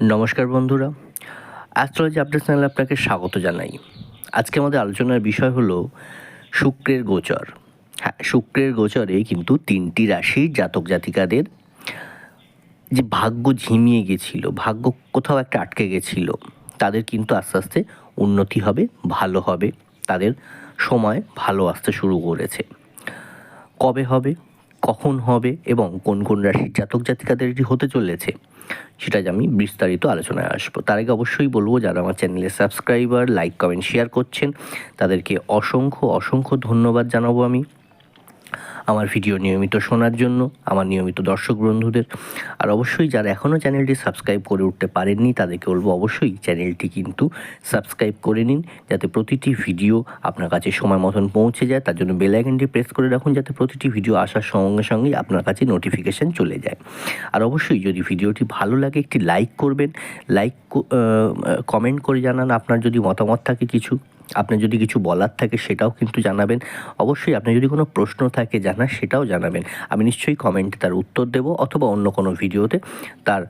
নমস্কার বন্ধুরা। Astrology update চ্যানেলে আপনাকে স্বাগত জানাই। আজকে আমাদের আলোচনার বিষয় হলো শুক্রের গোচর। হ্যাঁ শুক্রের গোচরে কিন্তু তিনটি রাশির জাতক জাতিকাদের যে ভাগ্য ঝিমিয়ে গেছিল, ভাগ্য কোথাও একটা আটকে গেছিল, তাদের কিন্তু আস্তে আস্তে উন্নতি হবে, ভালো হবে, তাদের সময় ভালো আসতে শুরু করেছে। কবে হবে? কখন হবে এবং কোন কোন রাশির জাতক জাতিকাদের এটি হতে চলেছে সেটা আমি বিস্তারিত আলোচনায় আসব। তার আগে অবশ্যই বলব, যারা আমার চ্যানেলে সাবস্ক্রাইবার, লাইক, কমেন্ট, শেয়ার করছেন, তাদেরকে অসংখ্য অসংখ্য ধন্যবাদ জানাব আমি। আমার ভিডিও নিয়মিত শোনার জন্য, আমার নিয়মিত দর্শক বন্ধুদের। আর অবশ্যই যারা এখনও চ্যানেলটি সাবস্ক্রাইব করে উঠতে পারেননি, তাদেরকে বলব অবশ্যই চ্যানেলটি কিন্তু সাবস্ক্রাইব করে নিন, যাতে প্রতিটি ভিডিও আপনার কাছে সময় মতন পৌঁছে যায়। তার জন্য বেল আইকনটি প্রেস করে রাখুন, যাতে প্রতিটি ভিডিও আসার সঙ্গে সঙ্গে আপনার কাছে নোটিফিকেশান চলে যায়। আর অবশ্যই যদি ভিডিওটি ভালো লাগে, একটি লাইক করবেন। লাইক কমেন্ট করে জানান, আপনার যদি মতামত থাকে কিছু। আপনার যদি কিছু বলার থাকে সেটাও কিন্তু জানাবেন। অবশ্যই আপনি যদি কোনো প্রশ্ন থাকে জানার সেটাও জানাবেন। আমি নিশ্চয়ই কমেন্টে তার উত্তর দেব অথবা অন্য কোনো ভিডিওতে তার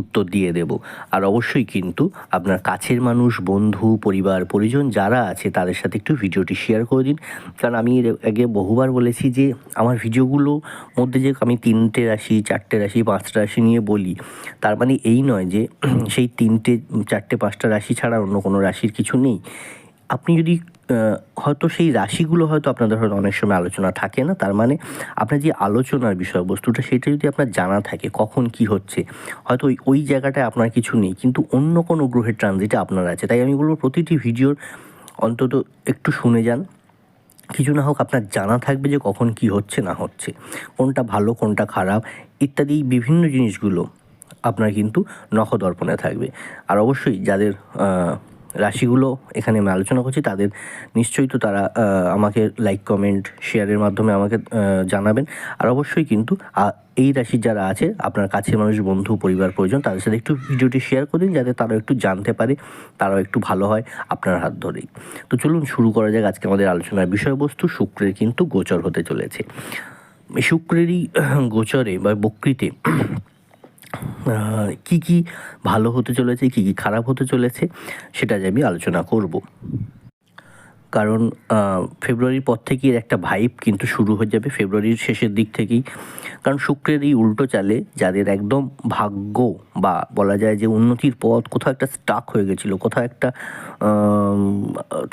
উত্তর দিয়ে দেব। আর অবশ্যই কিন্তু আপনার কাছের মানুষ, বন্ধু, পরিবার, পরিজন যারা আছে তাদের সাথে একটু ভিডিওটি শেয়ার করে দিন। কারণ আমি এর আগে বহুবার বলেছি যে আমার ভিডিওগুলো মধ্যে যে আমি তিনটে রাশি, চারটে রাশি, পাঁচটা রাশি নিয়ে বলি, তার মানে এই নয় যে সেই তিনটে, চারটে, পাঁচটা রাশি ছাড়া অন্য কোনো রাশির কিছু নেই। আপনি যদি হয়তো সেই রাশিগুলো হয়তো আপনাদের হয়তো অনেক সময় আলোচনা থাকে না, তার মানে আপনার যে আলোচনার বিষয়বস্তুটা সেটা যদি আপনার জানা থাকে কখন কি হচ্ছে, হয়তো ওই ওই জায়গাটায় আপনার কিছু নেই, কিন্তু অন্য কোনো গ্রহের ট্রানজিটে আপনার আছে। তাই আমি বলব প্রতিটি ভিডিওর অন্তত একটু শুনে যান। কিছু না হোক আপনার জানা থাকবে যে কখন কি হচ্ছে, না হচ্ছে, কোনটা ভালো, কোনটা খারাপ, ইত্যাদি বিভিন্ন জিনিসগুলো আপনার কিন্তু নখদর্পণে থাকবে। আর অবশ্যই যাদের রাশিগুলো এখানে আমি আলোচনা করছি, তাদের নিশ্চয়ই তো তারা আমাকে লাইক কমেন্ট শেয়ারের মাধ্যমে আমাকে জানাবেন। আর অবশ্যই কিন্তু এই রাশির যারা আছে, আপনার কাছের মানুষ, বন্ধু, পরিবার প্রয়োজন তাদের সাথে একটু ভিডিওটি শেয়ার করে দিন, যাতে তারাও একটু জানতে পারে, তারাও একটু ভালো হয় আপনার হাত ধরেই। তো চলুন শুরু করা যাক আজকে আমাদের আলোচনার বিষয়বস্তু, শুক্রের কিন্তু গোচর হতে চলেছে। শুক্রেরই গোচরে বা বকৃতে কি কি ভালো হতে চলেছে, কি কি খারাপ হতে চলেছে, সেটা আমি আলোচনা করব। কারণ ফেব্রুয়ারির পর থেকে এর একটা ভাইব কিন্তু শুরু হয়ে যাবে, ফেব্রুয়ারির শেষের দিক থেকেই। কারণ শুক্রের এই উল্টো চালে যাদের একদম ভাগ্য বা বলা যায় যে উন্নতির পথ কোথাও একটা স্টাক হয়ে গেছিল, কোথাও একটা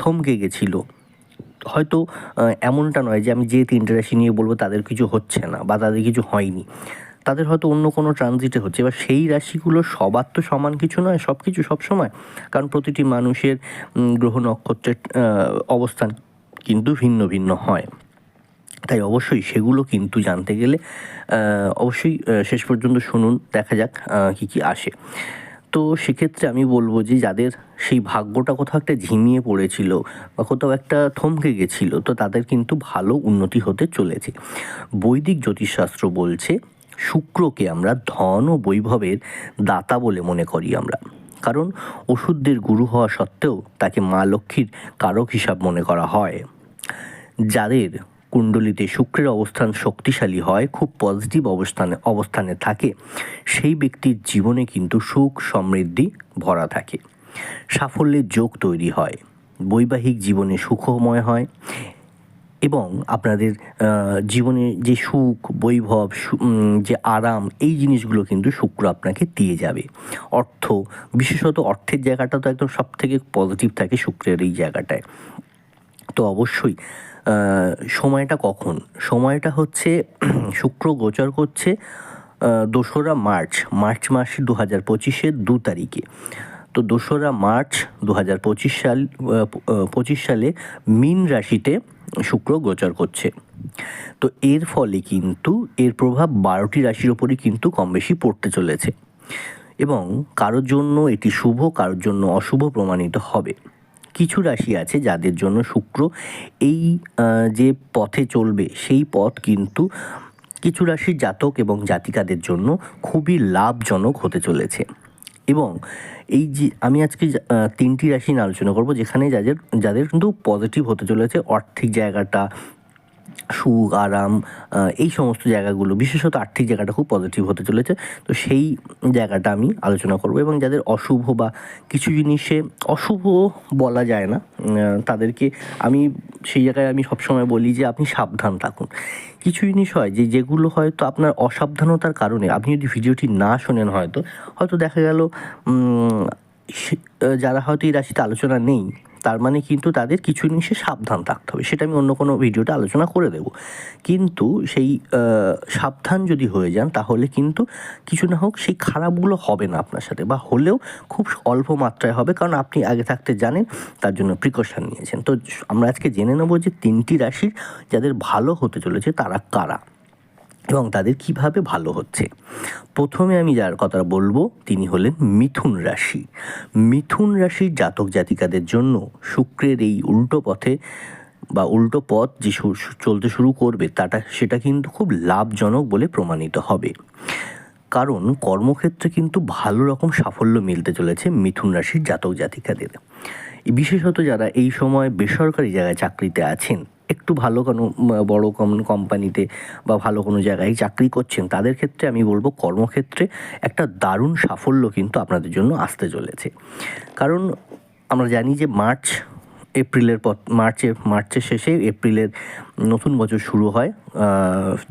থমকে গেছিল, হয়তো এমনটা নয় যে আমি যে তিনটে রাশি নিয়ে বলব তাদের কিছু হচ্ছে না বা তাদের কিছু হয়নি। তাদের হয়তো অন্য কোনো ট্রানজিটে হচ্ছে। এবার সেই রাশিগুলো সবার তো সমান কিছু নয় সব কিছু সবসময়। কারণ প্রতিটি মানুষের গ্রহ নক্ষত্রের অবস্থান কিন্তু ভিন্ন ভিন্ন হয়। তাই অবশ্যই সেগুলো কিন্তু জানতে গেলে অবশ্যই শেষ পর্যন্ত শুনুন, দেখা যাক কী কী আসে। তো সেক্ষেত্রে আমি বলব যে যাদের সেই ভাগ্যটা কোথাও একটা ঝিমিয়ে পড়েছিল বা কোথাও একটা থমকে গেছিল, তো তাদের কিন্তু ভালো উন্নতি হতে চলেছে। বৈদিক জ্যোতিষশাস্ত্র বলছে শুক্রকে আমরা ধন ও বৈভবের দাতা বলে মনে করি আমরা। কারণ ওষুধদের গুরু হওয়া সত্ত্বেও তাকে মা লক্ষ্মীর কারক হিসাব মনে করা হয়। যাদের কুণ্ডলিতে শুক্রের অবস্থান শক্তিশালী হয়, খুব পজিটিভ অবস্থানে অবস্থানে থাকে, সেই ব্যক্তির জীবনে কিন্তু সুখ, সমৃদ্ধি ভরা থাকে। সাফল্যের যোগ তৈরি হয়। বৈবাহিক জীবনে সুখময় হয়। এবং আপনাদের জীবনে যে সুখ, বৈভব যে আরাম, এই জিনিসগুলো কিন্তু শুক্র আপনাকে দিয়ে যাবে। অর্থ, বিশেষত অর্থের জায়গাটা তো একদম সব থেকে পজিটিভ থাকে শুক্রের এই জায়গাটায়। তো অবশ্যই সময়টা কখন? সময়টা হচ্ছে, শুক্র গোচর করছে দোসরা মার্চ মার্চ মাসে দু হাজার পঁচিশের দু তারিখে। তো দোসরা মার্চ দু হাজার পঁচিশ সাল পঁচিশ সালে মিন রাশিতে শুক্র গোচর করছে। তো এর ফলে কিন্তু এর প্রভাব বারোটি রাশির ওপরই কিন্তু কম বেশি পড়তে চলেছে। এবং কারোর জন্য এটি শুভ, কারোর জন্য অশুভ প্রমাণিত হবে। কিছু রাশি আছে যাদের জন্য শুক্র এই যে পথে চলবে, সেই পথ কিন্তু কিছু রাশির জাতক এবং জাতিকাদের জন্য খুবই লাভজনক হতে চলেছে। এবং এই যে আমি আজকে তিনটি রাশি নিয়ে আলোচনা করব, যেখানে যাদের যাদের কিন্তু পজিটিভ হতে চলেছে আর্থিক জায়গাটা, সুখ, আরাম এই সমস্ত জায়গাগুলো, বিশেষত আর্থিক জায়গাটা খুব পজিটিভ হতে চলেছে। তো সেই জায়গাটা আমি আলোচনা করব এবং যাদের অশুভ বা কিছু জিনিসে অশুভ বলা যায় না তাদেরকে আমি সেই জায়গায় আমি সবসময় বলি যে আপনি সাবধান থাকুন। কিছু জিনিস হয়, যে যেগুলো হয়তো আপনার অসাবধানতার কারণে। আপনি যদি ভিডিওটি না শোনেন হয়তো হয়তো দেখা গেল যারা হয়তো এই রাশিতে আলোচনা নেই তার মানে কিন্তু তাদের কিছু জিনিসে সাবধান থাকতে হবে। সেটা আমি অন্য কোনো ভিডিওতে আলোচনা করে দেব। কিন্তু সেই সাবধান যদি হয়ে যান, তাহলে কিন্তু কিছু না হোক সেই খারাপগুলো হবে না আপনার সাথে বা হলেও খুব অল্প মাত্রায় হবে। কারণ আপনি আগে থাকতে জানেন, তার জন্য প্রিকশন নিয়েছেন। তো আমরা আজকে জেনে নেব যে তিনটি রাশির যাদের ভালো হতে চলেছে তারা কারা? এবং তাদের কীভাবে ভালো হচ্ছে। প্রথমে আমি যার কথা বলব, তিনি হলেন মিথুন রাশি। মিথুন রাশির জাতক জাতিকাদের জন্য শুক্রের এই উল্টো পথে বা উল্টো পথ যে চলতে শুরু করবে, তাটা, সেটা কিন্তু খুব লাভজনক বলে প্রমাণিত হবে। কারণ কর্মক্ষেত্রে কিন্তু ভালো রকম সাফল্য মিলতে চলেছে মিথুন রাশির জাতক জাতিকাদের। বিশেষত যারা এই সময় বেসরকারি জায়গায় চাকরিতে আছেন একটু ভালো কোনো বড়ো কোনো কোম্পানিতে বা ভালো কোনো জায়গায় চাকরি করছেন, তাদের ক্ষেত্রে আমি বলব কর্মক্ষেত্রে একটা দারুণ সাফল্য কিন্তু আপনাদের জন্য আসতে চলেছে। কারণ আমরা জানি যে মার্চ, এপ্রিলের পর মার্চের মার্চের শেষে এপ্রিলের নতুন বছর শুরু হয়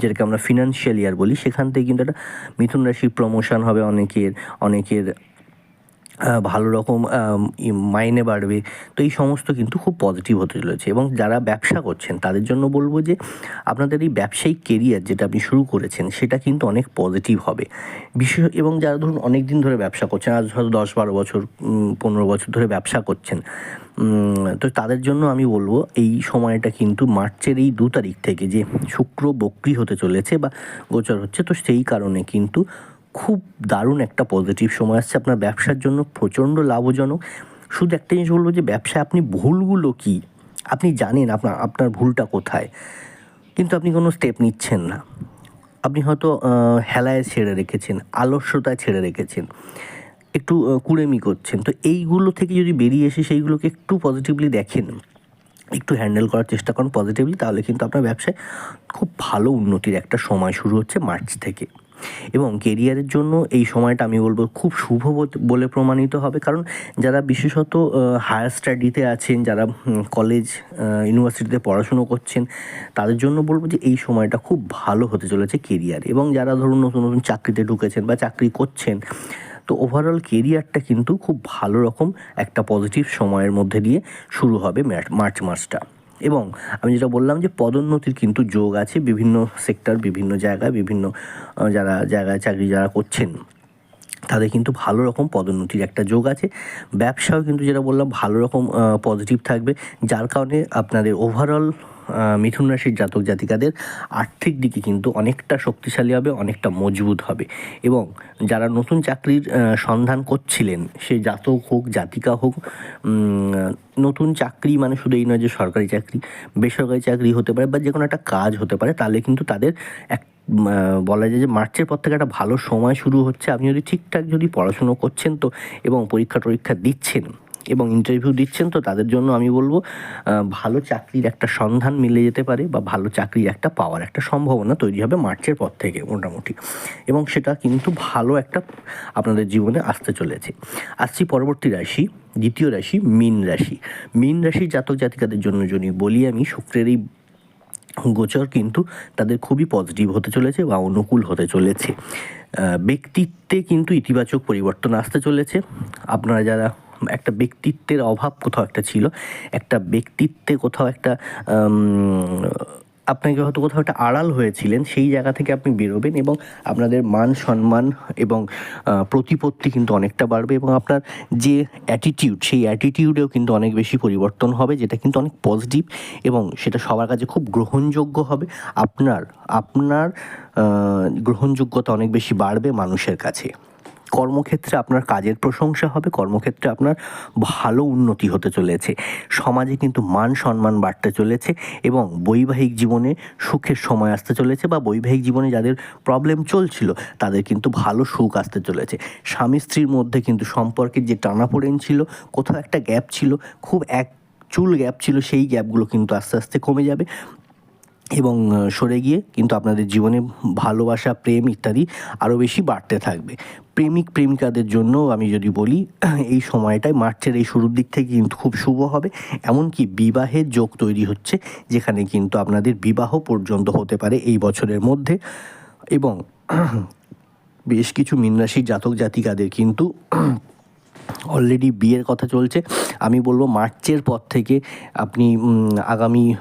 যেটাকে আমরা ফিনান্সিয়াল ইয়ার বলি। সেখান থেকে কিন্তু একটা মিথুন রাশির প্রমোশন হবে অনেকের অনেকের ভালো রকম মাইনে বাড়বে। তো এই সমস্ত কিন্তু খুব পজিটিভ হতে চলেছে এবং যারা ব্যবসা করছেন, তাদের জন্য বলব যে, আপনাদের এই ব্যবসায়িক কেরিয়ার যেটা আপনি শুরু করেছেন, সেটা কিন্তু অনেক পজিটিভ হবে। বিশেষ এবং যারা ধরুন অনেক দিন ধরে ব্যবসা করছেন, আজ হয়তো দশ বারো বছর পনেরো বছর ধরে ব্যবসা করছেন তো তাদের জন্য আমি বলব এই সময়টা কিন্তু মার্চের এই দু তারিখ থেকে যে শুক্র বক্রি হতে চলেছে বা গোচর হচ্ছে, তো সেই কারণে কিন্তু খুব দারুণ একটা পজিটিভ সময় আসছে। আপনার ব্যবসার জন্য প্রচণ্ড লাভজনক। শুধু একটা জিনিস বলব যে, ব্যবসায় আপনি ভুলগুলো কি? আপনি জানেন আপনার আপনার ভুলটা কোথায়। কিন্তু আপনি কোনো স্টেপ নিচ্ছেন না। আপনি হয়তো হেলায় ছেড়ে রেখেছেন, আলস্যতায় ছেড়ে রেখেছেন, একটু কুড়েমি করছেন। তো এইগুলো থেকে যদি বেরিয়ে এসে সেইগুলোকে একটু পজিটিভলি দেখেন, একটু হ্যান্ডেল করার চেষ্টা করুন পজিটিভলি তাহলে কিন্তু আপনার ব্যবসায় খুব ভালো উন্নতির একটা সময় শুরু হচ্ছে মার্চ থেকে। এবং কেরিয়ারের জন্য এই সময়টা আমি বলব খুব শুভ বলে প্রমাণিত হবে। কারণ যারা বিশেষত হায়ার স্টাডিতে আছেন, যারা কলেজ ইউনিভার্সিটিতে পড়াশুনো করছেন, তাদের জন্য বলব যে এই সময়টা খুব ভালো হতে চলেছে কেরিয়ার এবং যারা ধরুন নতুন নতুন চাকরিতে ঢুকেছেন বা চাকরি করছেন, তো ওভারঅল কেরিয়ারটা কিন্তু খুব ভালো রকম একটা পজিটিভ সময়ের মধ্যে দিয়ে শুরু হবে মার্চ মাসটা। এবং আমি যেটা বললাম যে পদোন্নতির কিন্তু যোগ আছে বিভিন্ন সেক্টর বিভিন্ন জায়গায়, বিভিন্ন যারা জায়গায় চাকরি যারা করছেন, তাদের কিন্তু ভালো রকম পদোন্নতির একটা যোগ আছে। ব্যবসাও কিন্তু যেটা বললাম ভালো রকম পজিটিভ থাকবে, যার কারণে আপনাদের ওভারঅল মিথুন রাশির জাতক জাতিকাদের আর্থিক দিকে কিন্তু অনেকটা শক্তিশালী হবে, অনেকটা মজবুত হবে। এবং যারা নতুন চাকরির সন্ধান করছিলেন, সে জাতক হোক, জাতিকা হোক নতুন চাকরি মানে শুধু এই নয় যে সরকারি চাকরি, বেসরকারি চাকরি হতে পারে বা যে কোনো একটা কাজ হতে পারে, তাহলে কিন্তু তাদের এক বলা যায় যে মার্চের পর থেকে একটা ভালো সময় শুরু হচ্ছে। আপনি যদি ঠিকঠাক যদি পড়াশুনো করছেন তো, এবং পরীক্ষা টরীক্ষা দিচ্ছেন এবং ইন্টারভিউ দিচ্ছেন, তো তাদের জন্য আমি বলব ভালো চাকরির একটা সন্ধান মিলে যেতে পারে বা ভালো চাকরির একটা পাওয়ার একটা সম্ভাবনা তৈরি হবে মার্চের পর থেকে মোটামুটি। এবং সেটা কিন্তু ভালো একটা আপনাদের জীবনে আসতে চলেছে। আসছি পরবর্তী রাশি, দ্বিতীয় রাশি, মীন রাশি। মীন রাশির জাতক জাতিকাদের জন্য যদি বলি আমি, শুক্রের এই গোচর কিন্তু তাদের খুবই পজিটিভ হতে চলেছে বা অনুকূল হতে চলেছে। ব্যক্তিত্বে কিন্তু ইতিবাচক পরিবর্তন আসতে চলেছে। আপনারা যারা একটা ব্যক্তিত্বের অভাব কোথাও একটা ছিল। একটা ব্যক্তিত্বে কোথাও একটা আপনাকে হয়তো কোথাও একটা আড়াল হয়েছিলেন, সেই জায়গা থেকে আপনি বেরোবেন এবং আপনাদের মান সম্মান এবং প্রতিপত্তি কিন্তু অনেকটা বাড়বে এবং আপনার যে অ্যাটিটিউড সেই অ্যাটিটিউডেও কিন্তু অনেক বেশি পরিবর্তন হবে, যেটা কিন্তু অনেক পজিটিভ এবং সেটা সবার কাছে খুব গ্রহণযোগ্য হবে। আপনার আপনার গ্রহণযোগ্যতা অনেক বেশি বাড়বে মানুষের কাছে। কর্মক্ষেত্রে আপনার কাজের প্রশংসা হবে, কর্মক্ষেত্রে আপনার ভালো উন্নতি হতে চলেছে। সমাজে কিন্তু মান সম্মান বাড়তে চলেছে এবং বৈবাহিক জীবনে সুখের সময় আসতে চলেছে বা বৈবাহিক জীবনে যাদের প্রবলেম চলছিল, তাদের কিন্তু ভালো সুখ আসতে চলেছে। স্বামী স্ত্রীর মধ্যে কিন্তু সম্পর্কের যে টানাপোড়েন ছিল, কোথাও একটা গ্যাপ ছিল, খুব এক চুল গ্যাপ ছিল, সেই গ্যাপগুলো কিন্তু আস্তে আস্তে কমে যাবে। এবং সরে গিয়ে কিন্তু আপনাদের জীবনে ভালোবাসা, প্রেম ইত্যাদি আরও বেশি বাড়তে থাকবে। প্রেমিক, প্রেমিকাদের জন্য আমি যদি বলি, এই সময়টায় মার্চের এই শুরুর দিক থেকে কিন্তু খুব শুভ হবে। এমনকি বিবাহের যোগ তৈরি হচ্ছে, যেখানে কিন্তু আপনাদের বিবাহ পর্যন্ত হতে পারে এই বছরের মধ্যে। এবং, বেশ কিছু মীনরাশির জাতক জাতিকাদের কিন্তু অলরেডি বিয়ের কথা চলছে। আমি বলব মার্চের পর থেকে আপনি আগামী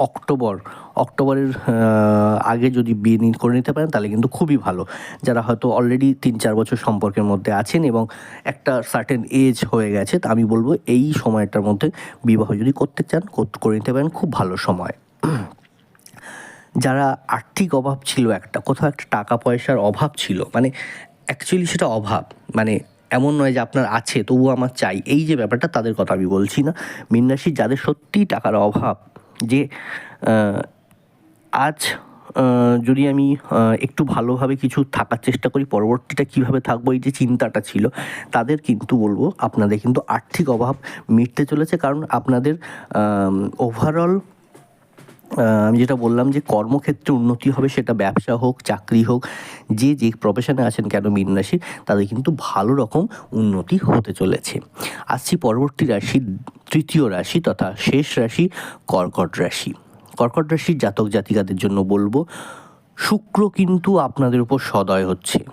অক্টোবর। অক্টোবরের আগে যদি বিয়ে করে নিতে পারেন, তাহলে কিন্তু খুবই ভালো। যারা হয়তো অলরেডি তিন চার বছর সম্পর্কের মধ্যে আছেন এবং একটা সার্টেন এজ হয়ে গেছে, তা আমি বলব এই সময়টার মধ্যে বিবাহ যদি করতে চান, কর- নিতে পারেন, খুব ভালো সময়। যারা আর্থিক অভাব ছিল একটা, কোথাও একটা টাকা পয়সার অভাব ছিল মানে অ্যাকচুয়ালি সেটা অভাব মানে এমন নয় যে আপনার আছে, তবুও আমার চাই। এই যে ব্যাপারটা, তাদের কথা আমি বলছি না। মিনরাশি, যাদের সত্যিই টাকার অভাব যে আজ যদি আমি একটু ভালোভাবে কিছু থাকার চেষ্টা করি, পরবর্তীটা কীভাবে থাকব, এই যে চিন্তাটা ছিল, তাদের কিন্তু বলব, আপনাদের কিন্তু আর্থিক অভাব মিটতে চলেছে। কারণ আপনাদের ওভারঅল আমি যেটা বললাম যে কর্মক্ষেত্রে উন্নতি হবে, সেটা ব্যবসা হোক, চাকরি হোক, যে যে প্রফেশনে আছেন কেন মীন তাদের কিন্তু ভালো রকম উন্নতি হতে চলেছে। আসছি পরবর্তী রাশি তৃতীয় রাশি তথা শেষ রাশি কর্কট রাশি। কর্কট রাশির জাতক জাতিকাদের জন্য বলব, শুক্র কিন্তু আপনাদের উপর সদয় হচ্ছে।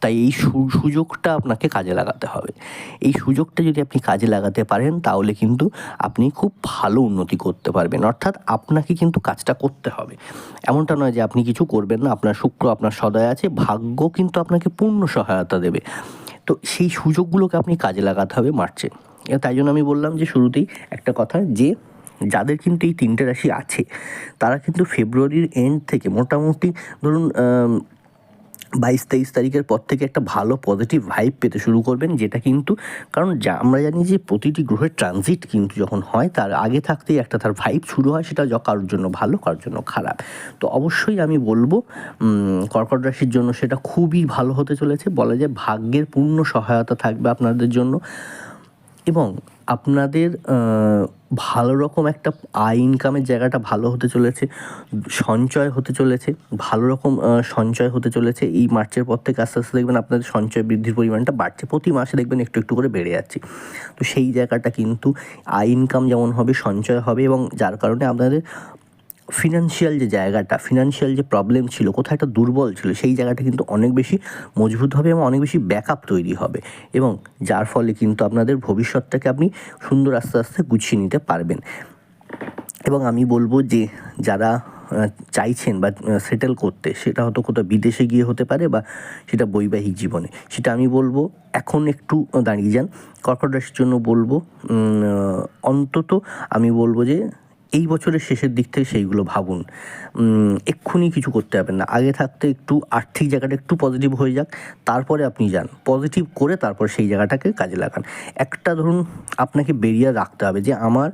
তাই এই সুযোগটা আপনাকে কাজে লাগাতে হবে। এই সুযোগটা যদি আপনি কাজে লাগাতে পারেন, তাহলে কিন্তু আপনি খুব ভালো উন্নতি করতে পারবেন। অর্থাৎ আপনাকে কিন্তু কাজটা করতে হবে। এমনটা নয় যে আপনি কিছু করবেন না, আপনার শুক্র আপনার সদয় আছে, ভাগ্য কিন্তু আপনাকে পূর্ণ সহায়তা দেবে। তো সেই সুযোগগুলোকে আপনি কাজে লাগাতে হবে মার্চে। তাই জন্য আমি বললাম যে শুরুতেই একটা কথা যে, যাদের কিন্তু এই তিনটে রাশি আছে, তারা কিন্তু ফেব্রুয়ারির এন্ড থেকে মোটামুটি ধরুন বাইশ তেইশ তারিখের পর থেকে একটা ভালো পজিটিভ ভাইব পেতে শুরু করবেন, যেটা কিন্তু, কারণ যা আমরা জানি যে প্রতিটি গ্রহের ট্রানজিট কিন্তু যখন হয়, তার আগে থাকতেই একটা তার ভাইব শুরু হয়, সেটা কারোর জন্য ভালো, কারোর জন্য খারাপ। তো অবশ্যই আমি বলব কর্কট রাশির জন্য সেটা খুবই ভালো হতে চলেছে। বলা যায় ভাগ্যের পূর্ণ সহায়তা থাকবে আপনাদের জন্য। এবং আপনাদের ভালো রকম একটা আয় ইনকামের জায়গাটা ভালো হতে চলেছে, সঞ্চয় হতে চলেছে, ভালো রকম সঞ্চয় হতে চলেছে। এই মার্চের পর থেকে আস্তে আস্তে দেখবেন আপনাদের সঞ্চয় বৃদ্ধির পরিমাণটা বাড়ছে। প্রতি মাসে দেখবেন একটু একটু করে বেড়ে যাচ্ছে। তো সেই জায়গাটা কিন্তু আয় ইনকাম যেমন হবে, সঞ্চয় হবে এবং যার কারণে আপনাদের ফিনান্সিয়াল যে জায়গাটা ফিনান্সিয়াল যে প্রবলেম ছিল কোথাও একটা দুর্বল ছিল, সেই জায়গাটা কিন্তু অনেক বেশি মজবুত হবে এবং অনেক বেশি ব্যাকআপ তৈরি হবে এবং যার ফলে কিন্তু আপনাদের ভবিষ্যৎটাকে আপনি সুন্দর আস্তে আস্তে গুছিয়ে নিতে পারবেন। এবং আমি বলব যে, যারা চাইছেন বা সেটেল করতে, সেটা হয়তো কোথাও বিদেশে গিয়ে হতে পারে বা সেটা বৈবাহিক জীবনে। সেটা আমি বলব, এখন একটু দাঁড়িয়ে যান। কর্কট রাশির জন্য বলব অন্তত আমি বলব যে এই বছরের শেষের দিক থেকে সেইগুলো ভাবুন। এক্ষুনি কিছু করতে পারবেন না। আগে থাকতে একটু আর্থিক জায়গাটা একটু পজিটিভ হয়ে যাক, তারপরে আপনি যান। পজিটিভ করে তারপর সেই জায়গাটাকে কাজে লাগান। একটা ধরুন, আপনাকে বেরিয়ে রাখতে হবে যে আমার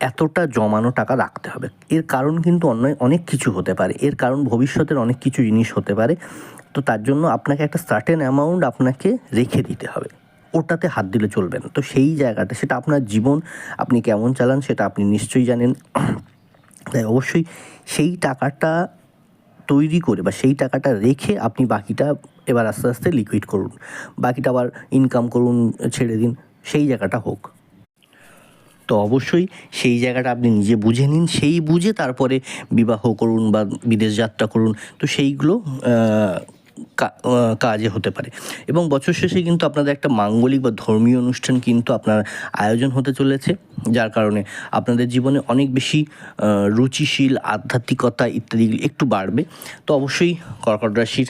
এতটা জমানো টাকা রাখতে হবে। এর কারণ কিন্তু অন্য অনেক কিছু হতে পারে। এর কারণ ভবিষ্যতের অনেক কিছু জিনিস হতে পারে। তো তার জন্য আপনাকে একটা সার্টেন অ্যামাউন্ট আপনাকে রেখে দিতে হবে। ওটাতে হাত দিলে চলবেন। তো সেই জায়গাটা, সেটা আপনার জীবন, আপনি কেমন চালান সেটা আপনি নিশ্চয়ই জানেন। তাই অবশ্যই সেই টাকাটা তৈরি করে বা সেই টাকাটা রেখে আপনি বাকিটা এবার আস্তে আস্তে লিকুইড করুন। বাকিটা আবার ইনকাম করুন, ছেড়ে দিন, সেই জায়গাটা হোক। তো অবশ্যই সেই জায়গাটা আপনি নিজে বুঝে নিন, সেই বুঝে তারপরে বিবাহ করুন বা বিদেশ যাত্রা করুন। তো সেইগুলো কাজে হতে পারে। এবং বছর শেষে কিন্তু আপনাদের একটা মাঙ্গলিক বা ধর্মীয় অনুষ্ঠান কিন্তু আপনার আয়োজন হতে চলেছে, যার কারণে আপনাদের জীবনে অনেক বেশি রুচিশীল, আধ্যাত্মিকতা ইত্যাদি একটু বাড়বে। তো অবশ্যই কর্কট রাশির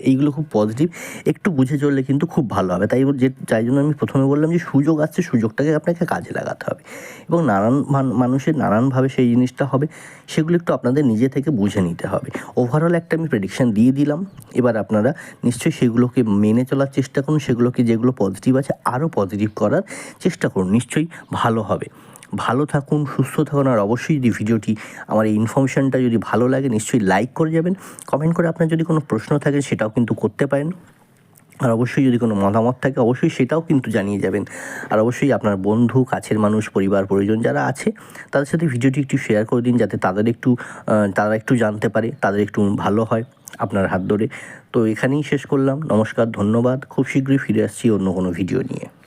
এইগুলো খুব পজিটিভ একটু বুঝে চললে কিন্তু খুব ভালো হবে। তাই যে, তাই জন্য আমি প্রথমে বললাম যে, সুযোগ আসছে, সুযোগটাকে আপনাকে কাজে লাগাতে হবে। এবং নানান মান- মানুষের নানানভাবে সেই জিনিসটা হবে, সেগুলো একটু আপনাদের নিজে থেকে বুঝে নিতে হবে। ওভারঅল একটা আমি প্রেডিকশান দিয়ে দিলাম। এবার আপনারা নিশ্চয়ই সেগুলোকে মেনে চলার চেষ্টা করুন, সেগুলোকে যেগুলো পজিটিভ আছে আরও পজিটিভ করার চেষ্টা করুন। নিশ্চয়ই ভালো হবে। ভালো থাকুন, সুস্থ থাকুন, আর অবশ্যই যদি ভিডিওটি আমার এই ইনফরমেশনটা যদি ভালো লাগে, নিশ্চয়ই লাইক করে যাবেন। কমেন্ট করে আপনার যদি কোনো প্রশ্ন থাকে, সেটাও কিন্তু করতে পারেন। আর অবশ্যই যদি কোনো মতামত থাকে, অবশ্যই সেটাও কিন্তু জানিয়ে যাবেন। আর অবশ্যই আপনার বন্ধু, কাছের মানুষ, পরিবার, পরিজন যারা আছে, তাদের সাথে ভিডিওটি একটু শেয়ার করে দিন, যাতে তাদের একটু তারা একটু জানতে পারে, তাদের একটু ভালো হয় আপনার হাত ধরে। তো এখানেই শেষ করলাম। নমস্কার, ধন্যবাদ। খুব শীঘ্রই ফিরে আসছি অন্য কোনো ভিডিও নিয়ে।